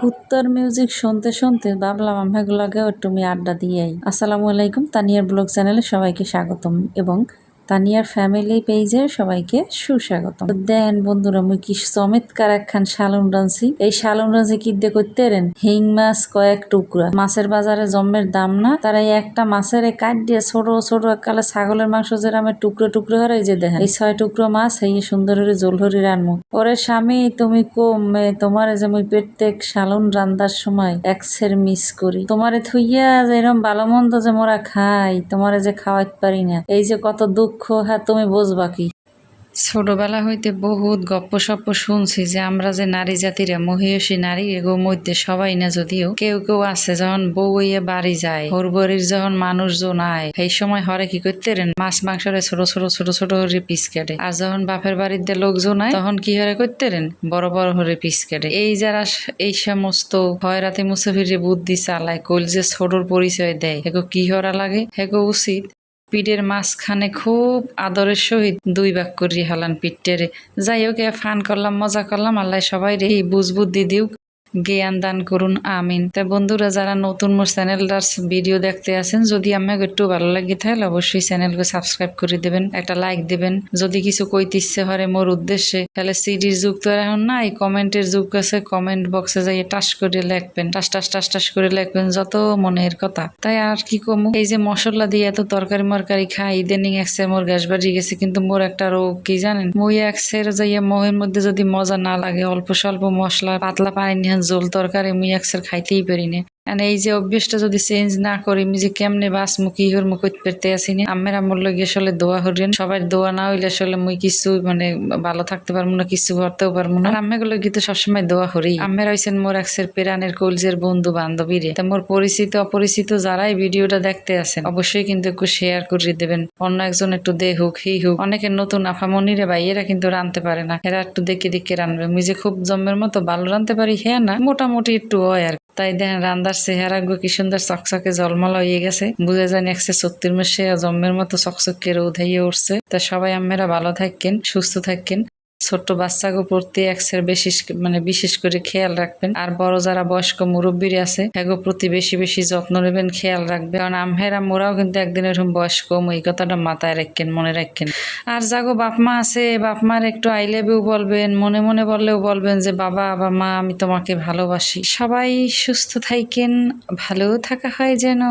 কুত্তর music শুনতে শুনতে ভাবলাম আমগুলোকে একটু আমি আড্ডা দিয়েই। আসসালামু আলাইকুম, তানিয়ার ব্লগ চ্যানেলে সবাইকে স্বাগতম এবং তানিয়ার ফ্যামিলি পেজে সবাইকে সুস্বাগত দেন বন্ধুরা মুই কি চমৎকার একখান শালুন রাঁধছি এই শালুন রাঁধে কি দিয়ে করতে হিং মাছ কয়েক টুকরা। মাছের বাজারে জম্মের দাম না তারা এই একটা মাছের কাট দিয়ে ছোট ছোট কালে ছাগলের মাংস যে যেরামে টুকরো টুকরো হরে যে দেখেন। এই ছয় টুকরো মাছ, এই সুন্দর করে জোল হরি রানমু। ওরে স্বামী, তুমি কম তোমার যে মুই প্রত্যেক শালুন রান্দার সময় এক একসের মিস করি। তোমারে থুইয়া যে এরম ভালো মন্দ যে মোরা খাই, তোমারে যে খাওয়াইতে পারি না। এই যে কত দুঃখ হ্যাঁ তুমি বুঝবা কি। ছোটবেলা হইতে বহুত গপ্প সপ্প শুনছি যে আমরা যে নারী জাতিরা মহিষী নারী এগো মধ্যে সবাই না যদিও কেউ কেউ আছে যখন বউ বাড়ি যায় ওর বাড়ির যখন মানুষজন আয়, সেই সময় হরে কি করতে মাছ মাংসরে ছোট ছোট ছোট ছোট হরে পিস কেটে। আর যখন বাপের বাড়িতে লোকজন আয়, তখন কি হরে করতে বড় বড় হরে পিস কেটে। এই যারা এই সমস্ত ভয়রাতে মুসাফিরে বুদ্ধি চালায়, কল যে ছোটর পরিচয় দেয় এগো কি হরা লাগে? হেগো উচিত পিঠের মাঝখানে খুব আদরের সহিত দুই ভাগ করি হলান পিঠেরে। যাই হোক ফান করলাম, মজা করলাম, আল্লাহ সবাই রে বুঝ বুদ্ধি জ্ঞান দান করুন, আমিন। তা বন্ধুরা, যারা নতুন মোর চ্যানেলটার ভিডিও দেখতে আছেন, যদি আমাকে একটু ভালো লাগে, তাহলে অবশ্যই চ্যানেলকে সাবস্ক্রাইব করে দেবেন, একটা লাইক দেবেন। যদি কিছু কইতে ইচ্ছে হরে মোর উদ্দেশ্যে, তাহলে সিডির যুগ তো এখন নাই, কমেন্টের যুগ আছে, কমেন্ট বক্সে যাই টাস করে লিখবেন, টাস টাস টাস টাস করে লিখবেন, যত মনের কথা। তাই আর কি কমু? এই যে মশলা দিয়ে এত তরকারি মরকারি খাই, ইদানিং একসে মোর গ্যাস বাড়ি গেছে, কিন্তু মোর একটা রোগ, কি জানেন? মই এক একসের যাইয়া মোহের মধ্যে যদি মজা না লাগে, অল্প স্বল্প মশলা, পাতলা পানি নিয়ে জোল তরকারি মুই একসের খাইতেই পারি না। আর এই যে অভ্যেসটা যদি চেঞ্জ না করি যে কেমনে বাস মুখি হর মুখ পেতে আসি না আমের আমর লগে আসলে দোয়া হরিন সবাই দোয়া না হইলে আসলে মুই কিছু মানে ভালো থাকতে পারব না, কিছু করতেও পারব না। আম্মে গুলো কিন্তু সবসময় দোয়া হরি আমের হইছেন মোর একসের পেরানের কলজের বন্ধু বান্ধবী রে তা মোর পরিচিত, অপরিচিত যারাই ভিডিওটা দেখতে আছেন অবশ্যই কিন্তু একটু শেয়ার করে দেবেন। অন্য একজন একটু দে হোক, হি হোক। অনেকের নতুন আফা আফামনিরে ভাই, এরা কিন্তু রানতে পারে না। এরা একটু দেখে দেখে রানবে। মুই যে খুব জম্মের মতো ভালো রানতে পারি হ্যাঁ না? মোটামুটি একটু হয় আর। তাই দেখেন রান্দার চেহারা গো কি সুন্দর চকচকে জলমল হয়ে গেছে। বুঝে যান একশো সত্তর মাসে জম্মের মতো চকচকে রোদ হয়ে উঠছে। তা সবাই আম্মেরা ভালো থাকেন সুস্থ থাকেন ছোট্ট বাচ্চাকে প্রতি একসের বেশি মানে বিশেষ করে খেয়াল রাখবেন। আর বড় যারা বয়স্ক মুরব্বীর আছে এগো প্রতি বেশি বেশি যত্ন নেবেন, খেয়াল রাখবেন। কারণ আমহেরা মোরাও কিন্তু একদিন এরকম বয়স্ক এই কথাটা মাথায় রাখেন, মনে রাখেন। আর যাগো বাপ মা আছে, বাপ মার একটু আই লাভ ইউ বলবেন, মনে মনে বললেও বলবেন যে, বাবা বা মা, আমি তোমাকে ভালোবাসি। সবাই সুস্থ থাকেন ভালো থাকা হয় যেন।